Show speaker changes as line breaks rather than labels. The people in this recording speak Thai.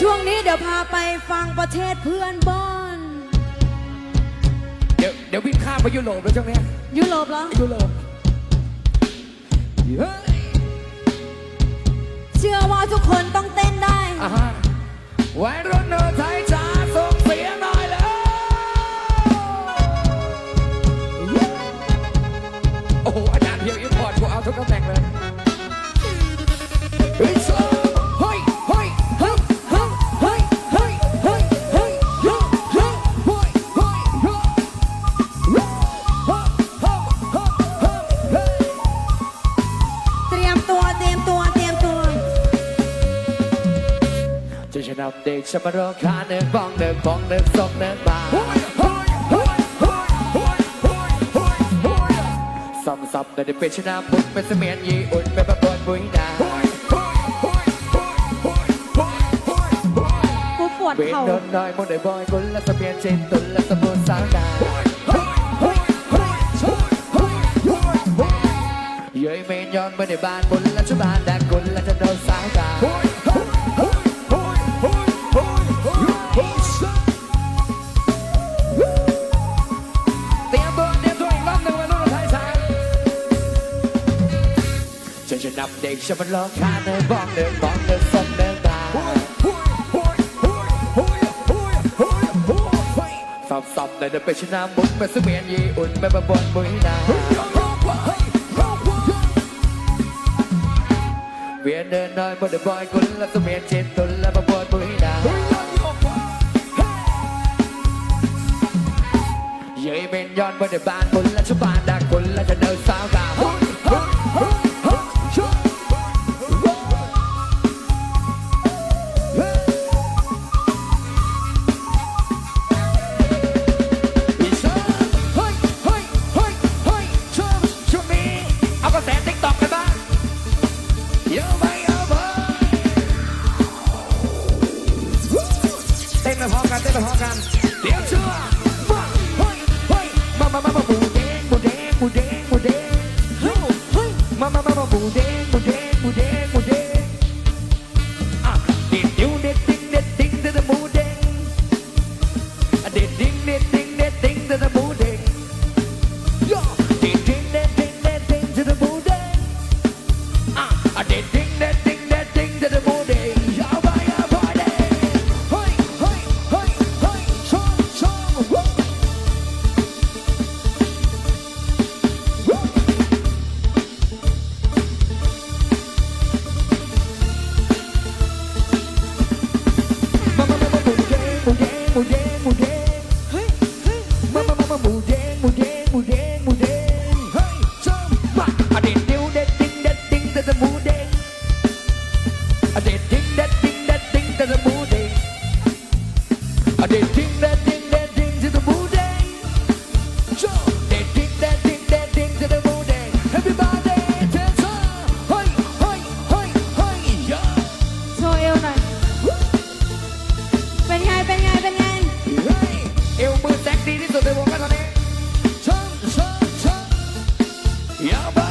ช่วงนี้เดี๋ยวพาไปฟังประเทศเพื่อนบ้าน
เดี๋ยวเดี๋ยวบินข้ามไปยุโรปแล้วช่วงเนี้ย
ยุโรปเหรอ
ยุโรปเฮ้ย
เชื่อว่าทุกคนต้องเต้นได้
อ่าฮะวัยรุ่ นะเด็กฉันมาร้องขาเดินบ้องเดินบ้องเดินซกเดินมาซ้ำซ้ำแต่ได้เป็นชนะบุญเป็นเสมียนยีอุ่นเป็นประบวนบุยนา
กูปวด
เวน
เข่า
โดนน้อยมุนได้บอยกุลและเสมียนเจนตุลและสมุนสาวดาเย้ยเมนย้อนไม่ได้บานบุญและชุบานแดกกุลและจะโดนสาวดา ฉันจะนับเด็กฉันมันร้องขาเดินบ้องเดินบ้องเดินส้มเดินตาสับสับเลยเดินไปชนะมุกเป็นเสมียนยีอุ่นเป็นประบนบุยนาเวียนเดินน้อยบนเดบอยกุลและเสมียนเจนตุลและประบนบุยนาเย้ยเมนย้อนบนเดบานกุลและชบาน ไปพร้อกันเดี๋ยวเชื่อมาเฮ้ยเฮ้ยมามามา มูเด้งเฮ้ยเฮ้ยมามามามาหมูเด้งหมูเด้งหมูเด้งหมูเด้งเฮ้ยชมมาอะเด็ดดิ้วเด็ดดิ้งเด็ดดิ้งแต่จะหมูเด้งอะเด็ดดิ้งเด็ดดิ้งเด็ดดิ้งแต่จะหมูเด้งอะเด็ดดิ้งเด็ด Yeah,